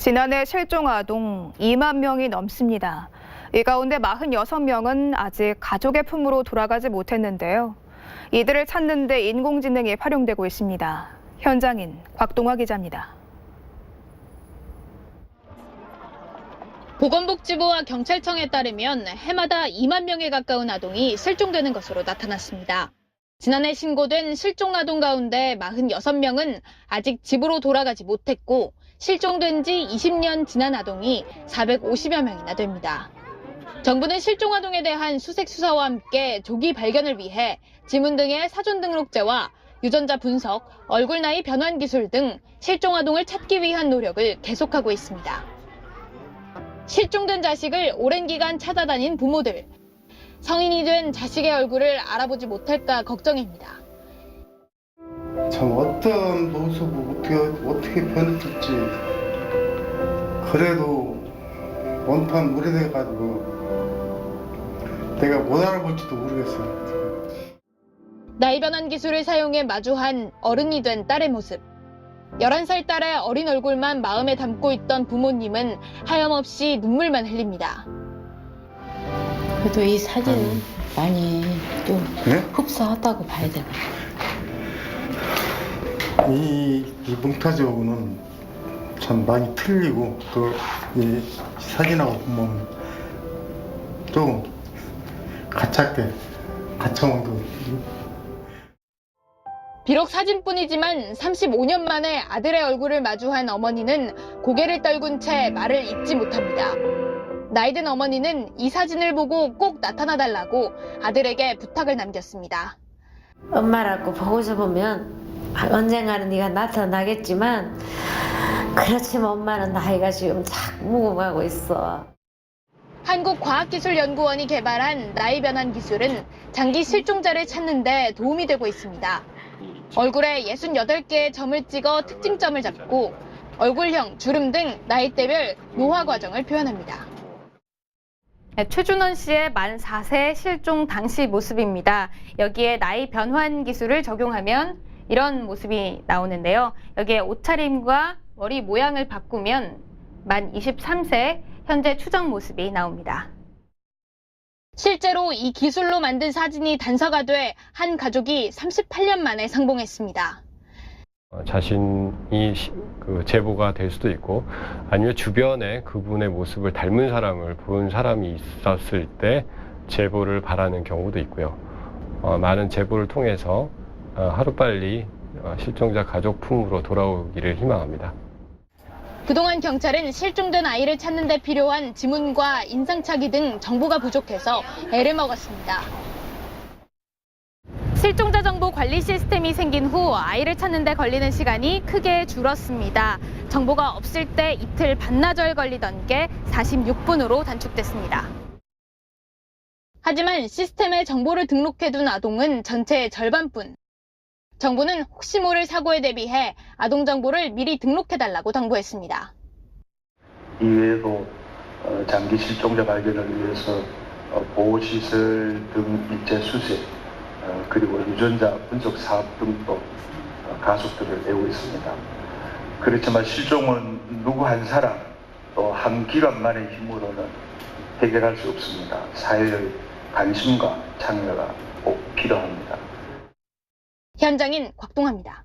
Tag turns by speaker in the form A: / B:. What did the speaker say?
A: 지난해 실종 아동 2만 명이 넘습니다. 이 가운데 46명은 아직 가족의 품으로 돌아가지 못했는데요. 이들을 찾는 데 인공지능이 활용되고 있습니다. 현장인 곽동화 기자입니다.
B: 보건복지부와 경찰청에 따르면 해마다 2만 명에 가까운 아동이 실종되는 것으로 나타났습니다. 지난해 신고된 실종 아동 가운데 46명은 아직 집으로 돌아가지 못했고 실종된 지 20년 지난 아동이 450여 명이나 됩니다. 정부는 실종 아동에 대한 수색 수사와 함께 조기 발견을 위해 지문 등의 사전 등록제와 유전자 분석, 얼굴 나이 변환 기술 등 실종 아동을 찾기 위한 노력을 계속하고 있습니다. 실종된 자식을 오랜 기간 찾아다닌 부모들. 성인이 된 자식의 얼굴을 알아보지 못할까 걱정입니다.
C: 참 어떤 모습을 어떻게 어떻게 변했을지 그래도 원판 오래돼 가지고 내가 못 알아볼지도 모르겠어요.
B: 나이 변환 기술을 사용해 마주한 어른이 된 딸의 모습. 11살 딸의 어린 얼굴만 마음에 담고 있던 부모님은 하염없이 눈물만 흘립니다.
D: 그래도 이 사진은 많이 좀
C: 예?
D: 흡사하다고 봐야 되나.
C: 이, 이 몽타주하고는 참 많이 틀리고 또 이 사진하고 보면 좀 가깝게 가차원도
B: 비록 사진뿐이지만 35년 만에 아들의 얼굴을 마주한 어머니는 고개를 떨군 채 말을 잇지 못합니다. 나이든 어머니는 이 사진을 보고 꼭 나타나 달라고 아들에게 부탁을 남겼습니다.
D: 엄마라고 보고 싶으면 언젠가는 네가 나타나겠지만 그렇지만 엄마는 나이가 지금 자꾸 무궁하고 있어.
B: 한국과학기술연구원이 개발한 나이 변환 기술은 장기 실종자를 찾는 데 도움이 되고 있습니다. 얼굴에 68개의 점을 찍어 특징점을 잡고 얼굴형, 주름 등 나이대별 노화 과정을 표현합니다.
E: 네, 최준원 씨의 만 4세 실종 당시 모습입니다. 여기에 나이 변환 기술을 적용하면 이런 모습이 나오는데요. 여기에 옷차림과 머리 모양을 바꾸면 만 23세 현재 추정 모습이 나옵니다.
B: 실제로 이 기술로 만든 사진이 단서가 돼 한 가족이 38년 만에 상봉했습니다.
F: 어, 자신이 시- 그 제보가 될 수도 있고 아니면 주변에 그분의 모습을 닮은 사람을 본 사람이 있었을 때 제보를 바라는 경우도 있고요. 어, 많은 제보를 통해서 어, 하루빨리 어, 실종자 가족 품으로 돌아오기를 희망합니다.
B: 그동안 경찰은 실종된 아이를 찾는 데 필요한 지문과 인상착의 등 정보가 부족해서 애를 먹었습니다.
E: 실종자 정보 관리 시스템이 생긴 후 아이를 찾는 데 걸리는 시간이 크게 줄었습니다. 정보가 없을 때 이틀 반나절 걸리던 게 46분으로 단축됐습니다.
B: 하지만 시스템에 정보를 등록해둔 아동은 전체의 절반뿐. 정부는 혹시 모를 사고에 대비해 아동 정보를 미리 등록해달라고 당부했습니다.
G: 이외에도 어, 장기 실종자 발견을 위해서 어, 보호시설 등 일제 수색 어, 그리고 유전자 분석 사업 등도 어, 가속도를 내고 있습니다. 그렇지만 실종은 누구 한 사람 또 한 기관만의 힘으로는 해결할 수 없습니다. 사회의 관심과 참여가 꼭 필요합니다.
B: 현장인 곽동화입니다.